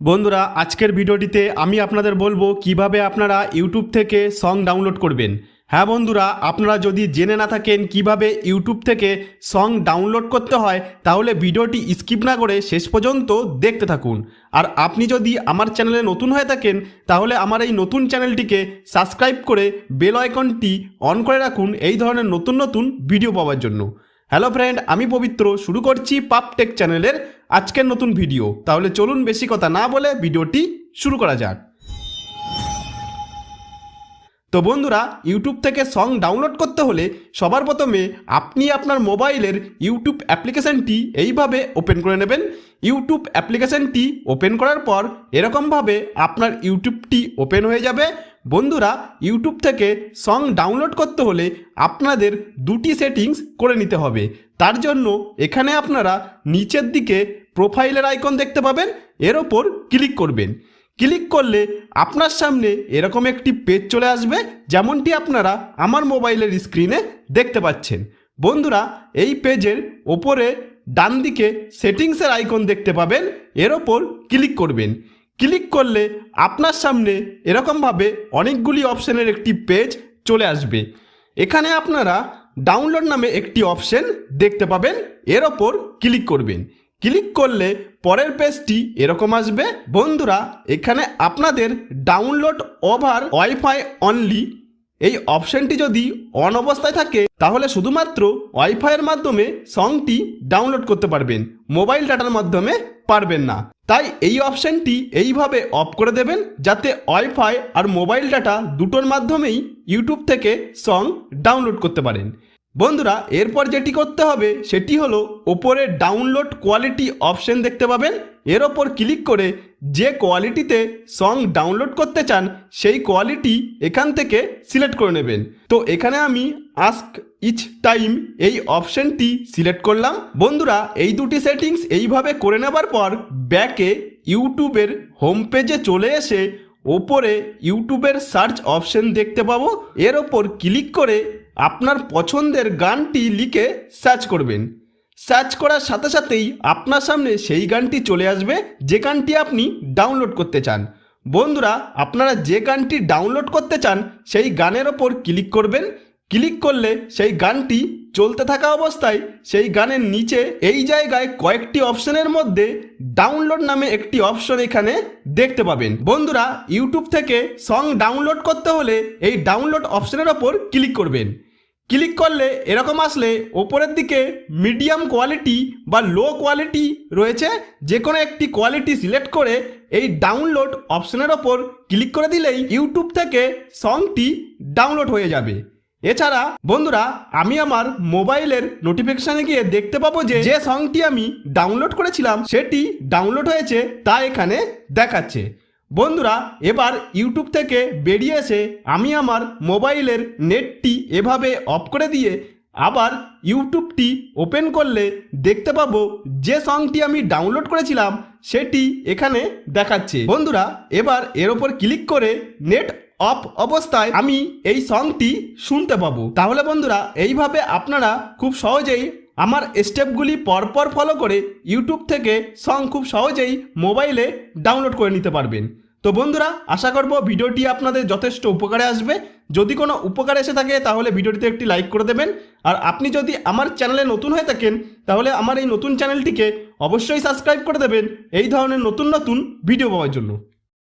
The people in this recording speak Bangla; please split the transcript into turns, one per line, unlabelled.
বন্ধুরা, আজকের ভিডিওটিতে আমি আপনাদের বলব কীভাবে আপনারা ইউটিউব থেকে সং ডাউনলোড করবেন। হ্যাঁ বন্ধুরা, আপনারা যদি জেনে না থাকেন কীভাবে ইউটিউব থেকে সং ডাউনলোড করতে হয়, তাহলে ভিডিওটি স্কিপ না করে শেষ পর্যন্ত দেখতে থাকুন। আর আপনি যদি আমার চ্যানেলে নতুন হয়ে থাকেন, তাহলে আমার এই নতুন চ্যানেলটিকে সাবস্ক্রাইব করে বেল আইকনটি অন করে রাখুন, এই ধরনের নতুন নতুন ভিডিও পাওয়ার জন্য। হ্যালো ফ্রেন্ড আমি পবিত্র। শুরু করছি পাপ টেক চ্যানেলের আজকের নতুন ভিডিও। তাহলে চলুন বেশি কথা না বলে ভিডিওটি শুরু করা যাক। তো বন্ধুরা ইউটিউব থেকে সং ডাউনলোড করতে হলে সবার প্রথমে আপনি আপনার মোবাইলের ইউটিউব অ্যাপ্লিকেশনটি এইভাবে ওপেন করে নেবেন। ইউটিউব অ্যাপ্লিকেশনটি ওপেন করার পর এরকমভাবে আপনার ইউটিউবটি ওপেন হয়ে যাবে। বন্ধুরা ইউটিউব থেকে সং ডাউনলোড করতে হলে আপনাদের দুটি সেটিংস করে নিতে হবে। তার জন্য এখানে আপনারা নিচের দিকে প্রোফাইলের আইকন দেখতে পাবেন, এর ওপর ক্লিক করবেন। ক্লিক করলে আপনার সামনে এরকম একটি পেজ চলে আসবে, যেমনটি আপনারা আমার মোবাইলের স্ক্রিনে দেখতে পাচ্ছেন। বন্ধুরা, এই পেজের ওপরে ডান দিকে সেটিংসের আইকন দেখতে পাবেন, এর ওপর ক্লিক করবেন। ক্লিক করলে আপনার সামনে এরকমভাবে অনেকগুলি অপশানের একটি পেজ চলে আসবে। এখানে আপনারা ডাউনলোড নামে একটি অপশন দেখতে পাবেন, এর ওপর ক্লিক করবেন। ক্লিক করলে পরের পেজটি এরকম আসবে। বন্ধুরা, এখানে আপনাদের ডাউনলোড ওভার ওয়াইফাই অনলি এই অপশনটি যদি অন অবস্থায় থাকে, তাহলে শুধুমাত্র ওয়াইফাইয়ের মাধ্যমে সংটি ডাউনলোড করতে পারবেন। মোবাইল ডাটার মাধ্যমে পারবেন না। তাই এই অপশনটি এইভাবে অফ করে দেবেন যাতে ওয়াইফাই আর মোবাইল ডাটা দুটোর মাধ্যমেই ইউটিউব থেকে সং ডাউনলোড করতে পারেন। বন্ধুরা, এরপর যেটি করতে হবে, সেটি হলো ওপরে ডাউনলোড কোয়ালিটি অপশন দেখতে পাবেন। এর ওপর ক্লিক করে যে কোয়ালিটিতে সং ডাউনলোড করতে চান, সেই কোয়ালিটি এখান থেকে সিলেক্ট করে নেবেন। তো এখানে আমি আস্ক ইচ টাইম এই অপশনটি সিলেক্ট করলাম। বন্ধুরা, এই দুটি সেটিংস এইভাবে করে নেবার পর ব্যাকে ইউটিউবের হোম পেজে চলে এসে ওপরে ইউটিউবের সার্চ অপশন দেখতে পাবো। এর ওপর ক্লিক করে আপনার পছন্দের গানটি লিখে সার্চ করবেন। সার্চ করার সাথে সাথেই আপনার সামনে সেই গানটি চলে আসবে, যে গানটি আপনি ডাউনলোড করতে চান। বন্ধুরা, আপনারা যে গানটি ডাউনলোড করতে চান, সেই গানের ওপর ক্লিক করবেন। ক্লিক করলে সেই গানটি চলতে থাকা অবস্থায় সেই গানের নিচে এই জায়গায় কয়েকটি অপশনের মধ্যে ডাউনলোড নামে একটি অপশন এখানে দেখতে পাবেন। বন্ধুরা, ইউটিউব থেকে সং ডাউনলোড করতে হলে এই ডাউনলোড অপশনের ওপর ক্লিক করবেন। ক্লিক করলে এরকম আসলে ওপরের দিকে মিডিয়াম কোয়ালিটি বা লো কোয়ালিটি রয়েছে যে কোনো একটি কোয়ালিটি সিলেক্ট করে এই ডাউনলোড অপশনের ওপর ক্লিক করে দিলেই ইউটিউব থেকে সংটি ডাউনলোড হয়ে যাবে। এছাড়া, বন্ধুরা, আমি আমার মোবাইলের নোটিফিকেশনে গিয়ে দেখতে পাবো যে যে সংটি আমি ডাউনলোড করেছিলাম, সেটি ডাউনলোড হয়েছে, তা এখানে দেখাচ্ছে। বন্ধুরা, এবার ইউটিউব থেকে বেরিয়ে এসে আমি আমার মোবাইলের নেটটি এভাবে অফ করে দিয়ে আবার ইউটিউবটি ওপেন করলে দেখতে পাবো যে সংটি আমি ডাউনলোড করেছিলাম, সেটি এখানে দেখাচ্ছে। বন্ধুরা, এবার এর ওপর ক্লিক করে নেট অফ অবস্থায় আমি এই সংটি শুনতে পাবো। তাহলে বন্ধুরা, এইভাবে আপনারা খুব সহজেই আমার স্টেপগুলি পরপর ফলো করে ইউটিউব থেকে সং খুব সহজেই মোবাইলে ডাউনলোড করে নিতে পারবেন। তো বন্ধুরা, আশা করব ভিডিওটি আপনাদের যথেষ্ট উপকারে আসবে। যদি কোনো উপকার এসে থাকে, তাহলে ভিডিওটিতে একটি লাইক করে দেবেন। আর আপনি যদি আমার চ্যানেলে নতুন হয়ে থাকেন, তাহলে আমার এই নতুন চ্যানেলটিকে অবশ্যই সাবস্ক্রাইব করে দেবেন। এই ধরনের নতুন নতুন ভিডিও পাওয়ার জন্য।